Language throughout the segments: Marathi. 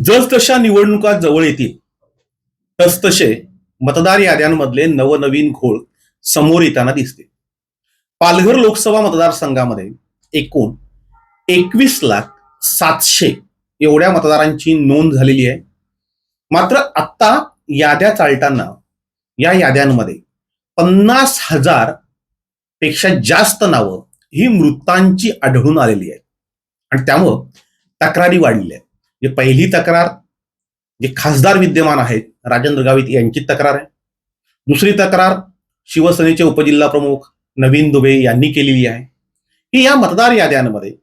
जसजशा निवडणुका जवळ येतील तसतसे मतदार याद्यांमधले नवनवीन घोळ समोर येताना दिसते पालघर लोकसभा मतदारसंघामध्ये एकूण एकवीस लाख सातशे एवढ्या मतदारांची नोंद झालेली आहे. मात्र आत्ता याद्या चालताना या याद्यांमध्ये पन्नास हजारपेक्षा जास्त नावं ही मृतांची आढळून आलेली आहेत. आणि त्यामुळं तक्रारी वाढलेल्या आहेत. म्हणजे पहिली तक्रार जे खासदार विद्यमान आहेत राजेंद्र गावित यांची तक्रार आहे. दुसरी तक्रार शिवसेनेचे उपजिल्हा प्रमुख नवीन दुबे यांनी केलेली आहे. की या मतदार याद्यांमध्ये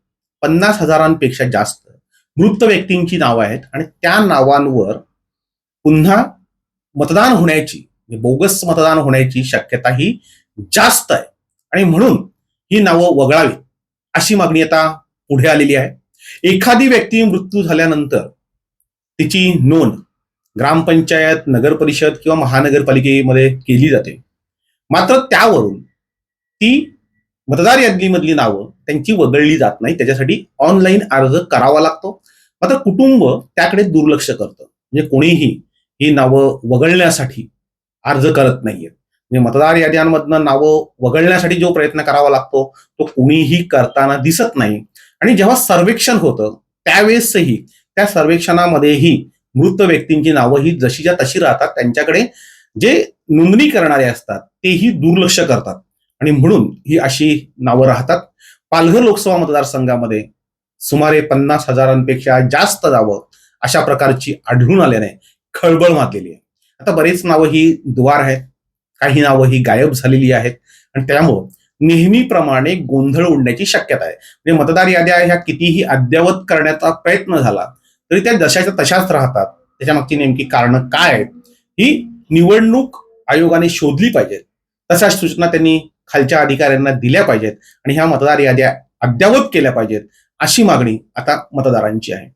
पन्नास हजारांपेक्षा जास्त मृत व्यक्तींची नावं आहेत आणि त्या नावांवर पुन्हा मतदान होण्याची बोगस मतदान होण्याची शक्यता ही जास्त आहे. आणि म्हणून ही नावं वगळावी अशी मागणी आता पुढे आलेली आहे. एखादी व्यक्ती मृत्यू झाल्यानंतर तिची नोंद ग्रामपंचायत नगर परिषद किंवा महानगरपालिकेमध्ये केली जाते. मात्र त्यावरून ती मतदार यादीमधली नावं त्यांची वगळली जात नाही. त्याच्यासाठी ऑनलाईन अर्ज करावा लागतो. मात्र कुटुंब त्याकडे दुर्लक्ष करतं. म्हणजे कोणीही ही नावं वगळण्यासाठी अर्ज करत नाहीये. म्हणजे मतदार याद्यांमधनं नावं वगळण्यासाठी जो प्रयत्न करावा लागतो तो कुणीही करताना दिसत नाही. आणि जेव्हा सर्वेक्षण होतं त्यावेळेसही त्या सर्वेक्षणामध्येही मृत व्यक्तींची नावं ही जशीच्या तशी राहतात त्यांच्याकडे जे नोंदणी करणारे असतात तेही दुर्लक्ष करतात. आणि म्हणून ही अशी नावं राहतात. पालघर लोकसभा मतदारसंघामध्ये सुमारे पन्नास हजारांपेक्षा जास्त नावं अशा प्रकारची आढळून आल्याने खळबळ मातलेली आहे. आता बरेच नावं ही द्वार आहेत. काही नावं ही गायब झालेली आहेत. आणि त्यामुळं नेहमीप्रमाणे गोंधळ उडण्याची शक्यता आहे. म्हणजे मतदार याद्या ह्या कितीही अद्ययावत करण्याचा प्रयत्न झाला तरी त्या जशाच्या तशाच राहतात. त्याच्यामागची नेमकी कारणं काय आहेत? ही निवडणूक आयोगाने शोधली पाहिजेत तशाच सूचना त्यांनी खालच्या अधिकाऱ्यांना दिल्या पाहिजेत आणि ह्या मतदार याद्या अद्ययावत केल्या पाहिजेत अशी मागणी आता मतदारांची आहे.